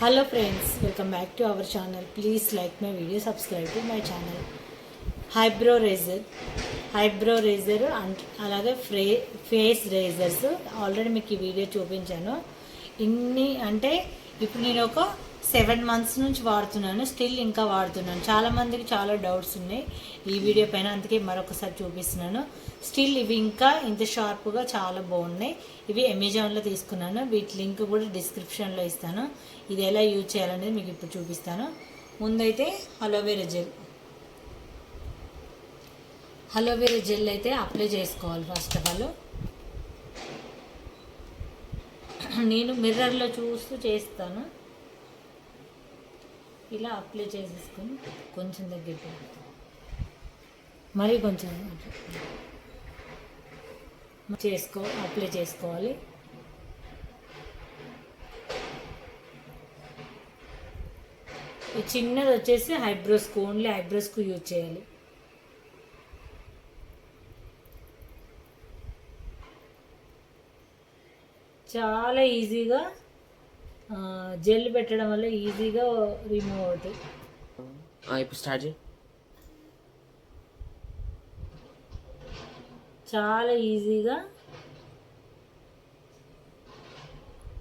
Hello friends welcome back to our channel please like my video subscribe to my channel eyebrow razor eyebrow razor and అలాగే ఫ్రే face razor's already మీకు ఈ video చూపించాను. ఇన్ని అంటే ఇప్పుడు నేను ఒక సెవెన్ మంత్స్ నుంచి వాడుతున్నాను స్టిల్ ఇంకా వాడుతున్నాను. చాలామందికి చాలా డౌట్స్ ఉన్నాయి. ఈ వీడియో పైన అందుకే మరొకసారి చూపిస్తున్నాను. స్టిల్ ఇవి ఇంకా ఇంత షార్ప్గా చాలా బాగున్నాయి. ఇవి అమెజాన్లో తీసుకున్నాను. వీటి లింక్ కూడా డిస్క్రిప్షన్లో ఇస్తాను. ఇది ఎలా యూజ్ చేయాలనేది మీకు ఇప్పుడు చూపిస్తాను. ముందైతే aloe vera gel. Aloe vera gel అయితే అప్లై చేసుకోవాలి ఫస్ట్ ఆఫ్ ఆల్. నేను మిర్రర్లో చూస్తూ చేస్తాను. ఇలా అప్లై చేసేసుకొని కొంచెం దగ్గరికి మరీ కొంచెం చేసుకో అప్లై చేసుకోవాలి. ఈ చిన్నది వచ్చేసి ఐబ్రోస్కు ఓన్లీ ఐబ్రోస్కు యూజ్ చేయాలి. చాలా ఈజీగా జెల్ పెట్టడం వల్ల ఈజీగా రిమూవ్ అవుతాయి. ఇప్పుడు స్టార్ట్ చేయి. చాలా ఈజీగా.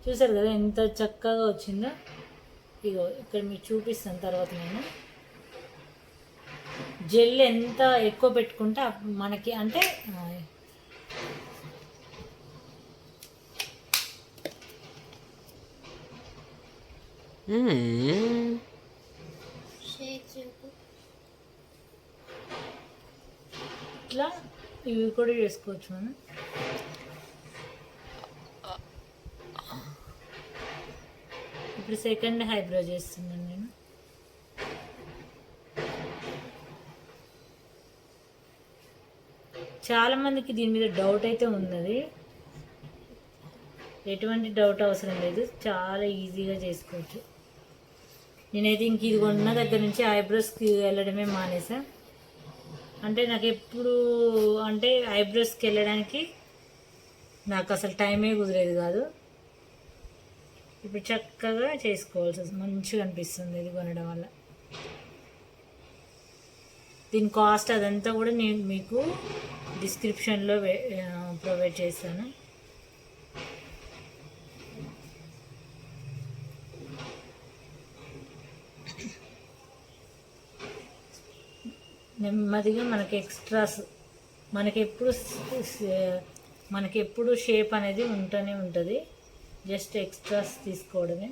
చూసారు కదా ఎంత చక్కగా వచ్చిందో? ఇగో ఇక్కడ మీకు చూపిస్తాను తర్వాత నేను. జెల్ ఎంత ఎక్కువ పెట్టుకుంటే మనకి అంటే ఇట్లా ఇవి కూడా చేసుకోవచ్చు మనం. ఇప్పుడు సెకండ్ హైబ్రో చేస్తున్నాను నేను. చాలా మందికి దీని మీద డౌట్ అయితే ఉన్నది. ఎటువంటి డౌట్ అవసరం లేదు. చాలా ఈజీగా చేసుకోవచ్చు. నేనైతే ఇంక ఇది కొన్న దగ్గర నుంచి ఐబ్రోస్కి వెళ్ళడమే మానేసా. అంటే నాకు ఎప్పుడు అంటే ఐబ్రోస్కి వెళ్ళడానికి నాకు అసలు టైమే కుదిరేది కాదు. ఇప్పుడు చక్కగా చేసుకోవాల్సి వస్తుంది. మంచిగా అనిపిస్తుంది ఇది కొనడం వల్ల. దీని కాస్ట్ అదంతా కూడా నేను మీకు డిస్క్రిప్షన్లో ప్రొవైడ్ చేస్తాను. నెమ్మదిగా మనకి ఎక్స్ట్రాస్ మనకి ఎప్పుడు మనకి ఎప్పుడు షేప్ అనేది ఉంటూనే ఉంటుంది. జస్ట్ ఎక్స్ట్రాస్ తీసుకోవడమే.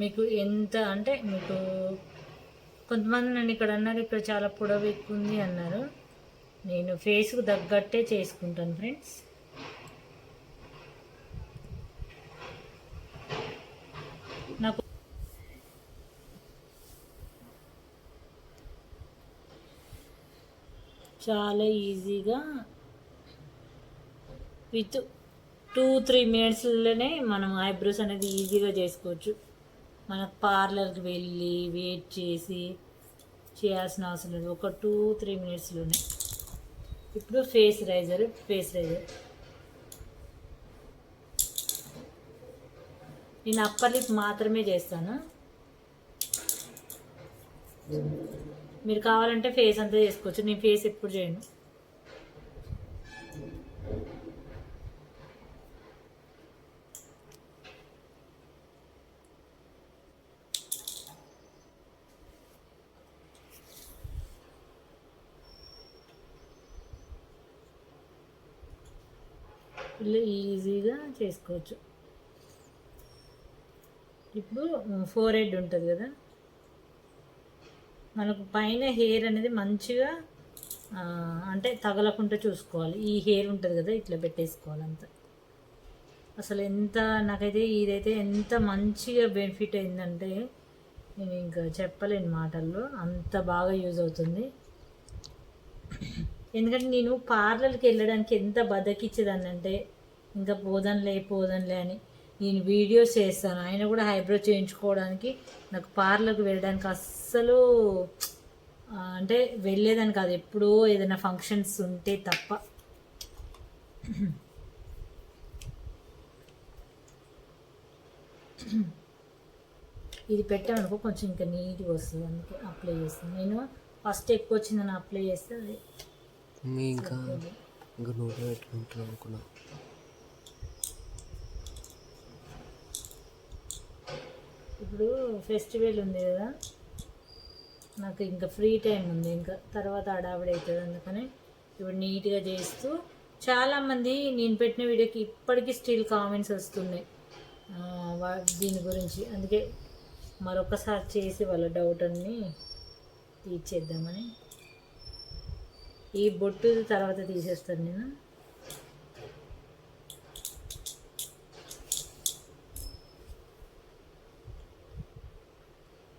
మీకు ఎంత అంటే మీకు కొంతమంది నన్ను ఇక్కడ అన్నారు ఇక్కడ చాలా పొడవు ఎక్కువ ఉంది అన్నారు. నేను ఫేస్కు తగ్గట్టే చేసుకుంటాను ఫ్రెండ్స్. నాకు చాలా ఈజీగా విత్ టూ త్రీ మినిట్స్లోనే మనం ఐబ్రోస్ అనేది ఈజీగా చేసుకోవచ్చు. మనకు పార్లర్కి వెళ్ళి వెయిట్ చేసి చేయాల్సిన అవసరం లేదు. ఒక టూ త్రీ మినిట్స్లోనే. ఇప్పుడు ఫేస్ రైజర్ ఫేస్ రైజర్. నేను అప్పర్ లిప్ మాత్రమే చేస్తాను. మీరు కావాలంటే ఫేస్ అంతా చేసుకోవచ్చు. నేను ఫేస్ ఎప్పుడు చేయను. ఈజీగా చేసుకోవచ్చు. ఇప్పుడు ఫోర్ హెడ్ ఉంటుంది కదా? మనకు పైన హెయిర్ అనేది మంచిగా అంటే తగలకుండా చూసుకోవాలి. ఈ హెయిర్ ఉంటుంది కదా ఇట్లా పెట్టేసుకోవాలి అంత అసలు ఎంత నాకైతే ఇదైతే ఎంత మంచిగా బెనిఫిట్ అయిందంటే నేను ఇంకా చెప్పలేను మాటల్లో. అంత బాగా యూజ్ అవుతుంది. ఎందుకంటే నేను పార్లర్కి వెళ్ళడానికి ఎంత బద్దకిచ్చేదాన్ని అంటే ఇంకా పోదనులే పోదనులే అని నేను వీడియోస్ చేస్తాను. ఆయన కూడా హైబ్రో చేయించుకోవడానికి నాకు పార్లర్కి వెళ్ళడానికి అస్సలు అంటే వెళ్ళేదని కాదు. ఎప్పుడో ఏదైనా ఫంక్షన్స్ ఉంటే తప్ప. ఇది పెట్టామనుకో కొంచెం ఇంకా నీట్గా వస్తుంది. అందుకే అప్లై చేస్తాను. నేను ఫస్ట్ ఎక్కువ వచ్చిందని అప్లై చేస్తే అది మీ ఇంకా ఇంకా నూనె పెట్టుకుంటున్నాం అనుకున్నా. ఇప్పుడు ఫెస్టివల్ ఉంది కదా నాకు ఇంకా ఫ్రీ టైం ఉంది ఇంకా తర్వాత అడావిడి అవుతుంది అందుకని ఇప్పుడు నీట్గా చేస్తూ చాలామంది నేను పెట్టిన వీడియోకి ఇప్పటికీ స్టిల్ కామెంట్స్ వస్తున్నాయి. వా- దీని గురించి అందుకే మరొకసారి చేసి వాళ్ళ డౌట్ అన్నీ తీర్చేద్దామని ఈ బొట్టు తర్వాత తీసేస్తాను నేను.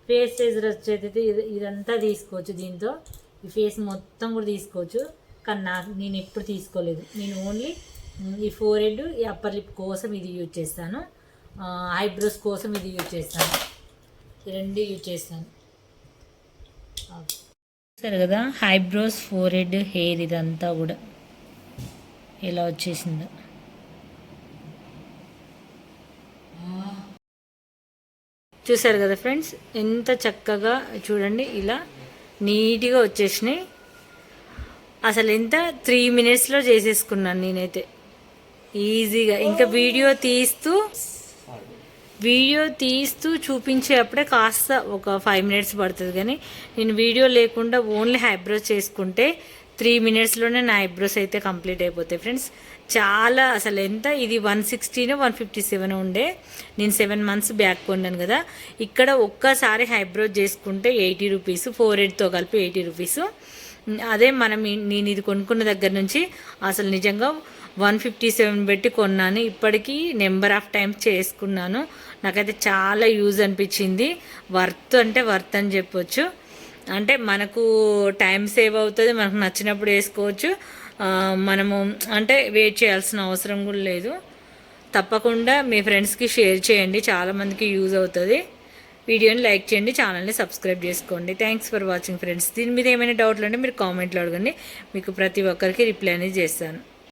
ఫేస్ సైజర్ వచ్చేది ఇది- ఇదంతా తీసుకోవచ్చు దీంతో. ఈ ఫేస్ మొత్తం కూడా తీసుకోవచ్చు. కానీ నాకు నేను ఎప్పుడు తీసుకోలేదు. నేను ఓన్లీ ఈ ఫోర్ హెడ్ ఈ అప్పర్ లిప్ కోసం ఇది యూజ్ చేస్తాను. ఐబ్రోస్ కోసం ఇది యూజ్ చేస్తాను. ఈ రెండు యూజ్ చేస్తాను. సరే కదా ఐబ్రోస్ ఫోర్ హెడ్ హెయిర్ ఇదంతా కూడా ఎలా వచ్చేసిందో. చూసారు కదా ఫ్రెండ్స్ ఎంత చక్కగా చూడండి ఇలా నీట్గా వచ్చేసినాయి. అసలు ఎంత త్రీ మినిట్స్లో చేసేసుకున్నాను నేనైతే. ఈజీగా. ఇంకా వీడియో తీస్తూ వీడియో తీస్తూ చూపించేటప్పుడే కాస్త ఒక ఫైవ్ మినిట్స్ పడుతుంది కానీ నేను వీడియో లేకుండా ఓన్లీ ఐబ్రోస్ చేసుకుంటే త్రీ మినిట్స్లోనే నా ఐబ్రోస్ అయితే కంప్లీట్ అయిపోతాయి ఫ్రెండ్స్ చాలా అసలు ఎంత? ఇది one sixteen one fifty seven ఉండే. నేను సెవెన్ మంత్స్ బ్యాక్ కొన్నాను కదా. ఇక్కడ ఒక్కసారి ఐబ్రోస్ చేసుకుంటే ఎయిటీ రూపీస్ ఫోర్ ఎయిట్తో కలిపి ఎయిటీ రూపీస్ అదే మనం నేను ఇది కొనుక్కున్న దగ్గర నుంచి అసలు నిజంగా వన్ ఫిఫ్టీ సెవెన్ పెట్టి కొన్నాను. ఇప్పటికీ నెంబర్ ఆఫ్ టైమ్స్ చేసుకున్నాను. నాకైతే చాలా యూజ్ అనిపించింది. వర్త్ అంటే వర్త్ అని చెప్పొచ్చు. అంటే మనకు టైం సేవ్ అవుతుంది మనకు నచ్చినప్పుడు వేసుకోవచ్చు. మనము అంటే వెయిట్ చేయాల్సిన అవసరం కూడా లేదు. తప్పకుండా మీ ఫ్రెండ్స్కి షేర్ చేయండి. చాలామందికి యూజ్ అవుతుంది. వీడియోని లైక్ చేయండి ఛానల్ని సబ్స్క్రైబ్ చేసుకోండి. థ్యాంక్స్ ఫర్ వాచింగ్ ఫ్రెండ్స్ దీని మీద ఏమైనా డౌట్లు ఉంటే మీరు కామెంట్లో అడగండి. మీకు ప్రతి ఒక్కరికి రిప్లై అనేది చేస్తాను.